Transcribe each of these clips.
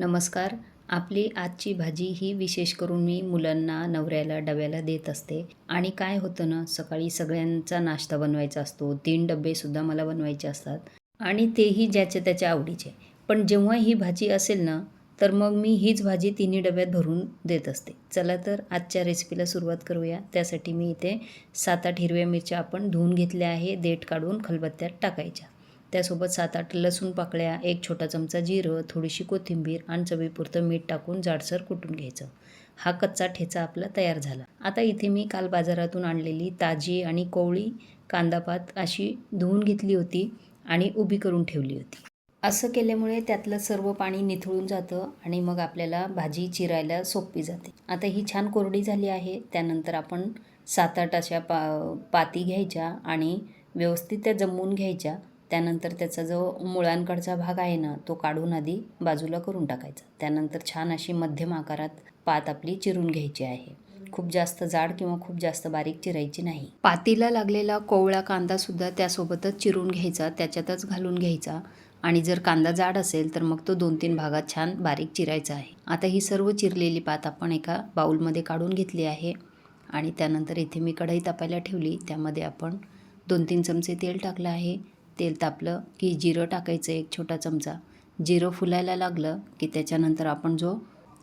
नमस्कार. आपली आजची भाजी ही विशेष करून मी मुलांना नवऱ्याला डब्याला देत असते. आणि काय होतं ना सकाळी सगळ्यांचा नाश्ता बनवायचा असतो. तीन डबेसुद्धा मला बनवायचे असतात. आणि तेही ज्याच्या त्याच्या आवडीचे. पण जेव्हा ही भाजी असेल ना तर मग मी हीच भाजी तिन्ही डब्यात भरून देत असते. चला तर आजच्या रेसिपीला सुरुवात करूया. त्यासाठी मी इथे सात आठ हिरव्या मिरच्या आपण धुवून घेतल्या आहे. देठ काढून खलबत्त्यात टाकायच्या. त्यासोबत सात आठ लसूण पाकळ्या एक छोटा चमचा जिरं थोडीशी कोथिंबीर आणि चवीपुरतं मीठ टाकून जाडसर कुटून घ्यायचं. हा कच्चा ठेचा आपला तयार झाला. आता इथे मी काल बाजारातून आणलेली ताजी आणि कोवळी कांदापात अशी धुवून घेतली होती आणि उभी करून ठेवली होती. असं केल्यामुळे त्यातलं सर्व पाणी निथळून जातं आणि मग आपल्याला भाजी चिरायला सोपी जाते. आता ही छान कोरडी झाली आहे त्यानंतर आपण सात आठ अशा पा पाती घ्यायच्या आणि व्यवस्थित त्या जमवून घ्यायच्या. त्यानंतर त्याचा जो मुळांकडचा भाग आहे ना तो काढून आधी बाजूला करून टाकायचा. त्यानंतर छान अशी मध्यम आकारात पात आपली चिरून घ्यायची आहे. खूप जास्त जाड किंवा खूप जास्त बारीक चिरायची नाही. पातीला लागलेला कोवळा कांदासुद्धा त्यासोबतच चिरून घ्यायचा त्याच्यातच घालून घ्यायचा. आणि जर कांदा जाड असेल तर मग तो दोन तीन भागात छान बारीक चिरायचा आहे. आता ही सर्व चिरलेली पात आपण एका बाऊलमध्ये काढून घेतली आहे. आणि त्यानंतर इथे मी कढई तापायला ठेवली. त्यामध्ये आपण दोन तीन चमचे तेल टाकलं आहे. तेल तापलं की जिरं टाकायचं एक छोटा चमचा. जिरं फुलायला लागलं की त्याच्यानंतर आपण जो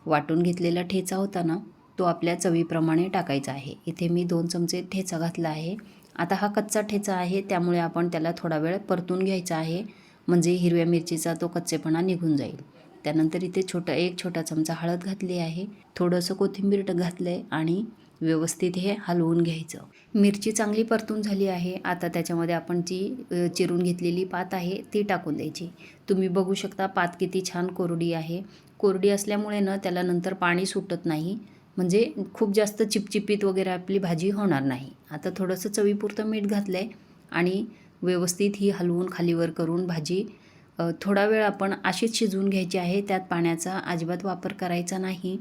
वाटून घेतलेला ठेचा होता ना तो आपल्या चवीप्रमाणे टाकायचा आहे. इथे मी दोन चमचे ठेचा घातला आहे. आता हा कच्चा ठेचा आहे त्यामुळे आपण त्याला थोडा वेळ परतून घ्यायचा आहे. म्हणजे हिरव्या मिरचीचा तो कच्चेपणा निघून जाईल. त्यानंतर इथे छोटा एक छोटा चमचा हळद घातली आहे. थोडंसं कोथिंबीर घातलं आहे आणि व्यवस्थित हे हलवून घ्यायचं. मिरची चांगली परतून झाली आहे. आता त्याच्यामध्ये आपण जी चिरून घेतलेली पात आहे ती टाकून द्यायची. तुम्ही बघू शकता पात किती छान कोरडी आहे. कोरडी असल्यामुळे ना त्याला नंतर पाणी सुटत नाही. म्हणजे खूप जास्त चिपचिपीत वगैरे आपली भाजी होणार नाही. आता थोडंसं चवीपुरतं मीठ घातलं आहे आणि व्यवस्थित ही हलवून खालीवर करून भाजी थोडा वेळ आपण अशीच शिजवून घ्यायची आहे त्यात पाण्याचा अजिबात वापर करायचा नाही.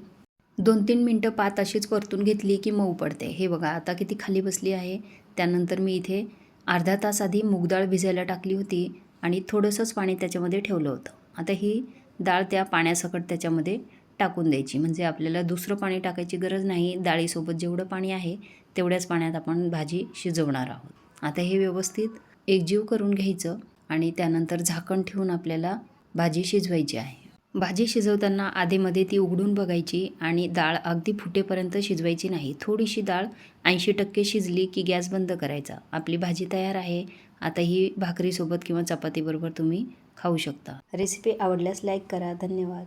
दोन तीन मिनटं पात अशीच परतून घेतली की मऊ पडते. हे बघा आता किती खाली बसली आहे. त्यानंतर मी इथे अर्धा तास आधी मूगडाळ भिजायला टाकली होती आणि थोडंसंच पाणी त्याच्यामध्ये ठेवलं होतं. आता ही डाळ त्या पाण्यासकट त्याच्यामध्ये टाकून द्यायची. म्हणजे आपल्याला दुसरं पाणी टाकायची गरज नाही. डाळीसोबत जेवढं पाणी आहे तेवढ्याच पाण्यात आपण भाजी शिजवणार आहोत. आता हे व्यवस्थित एकजीव करून घ्यायचं. आणि त्यानंतर झाकण ठेवून आपल्याला भाजी शिजवायची आहे. भाजी शिजवताना आधीमध्ये ती उघडून बघायची आणि डाळ अगदी फुटेपर्यंत शिजवायची नाही. थोडीशी डाळ ऐंशी टक्के शिजली की गॅस बंद करायचा. आपली भाजी तयार आहे. आता ही भाकरीसोबत किंवा चपातीबरोबर तुम्ही खाऊ शकता. रेसिपी आवडल्यास लाईक करा. धन्यवाद.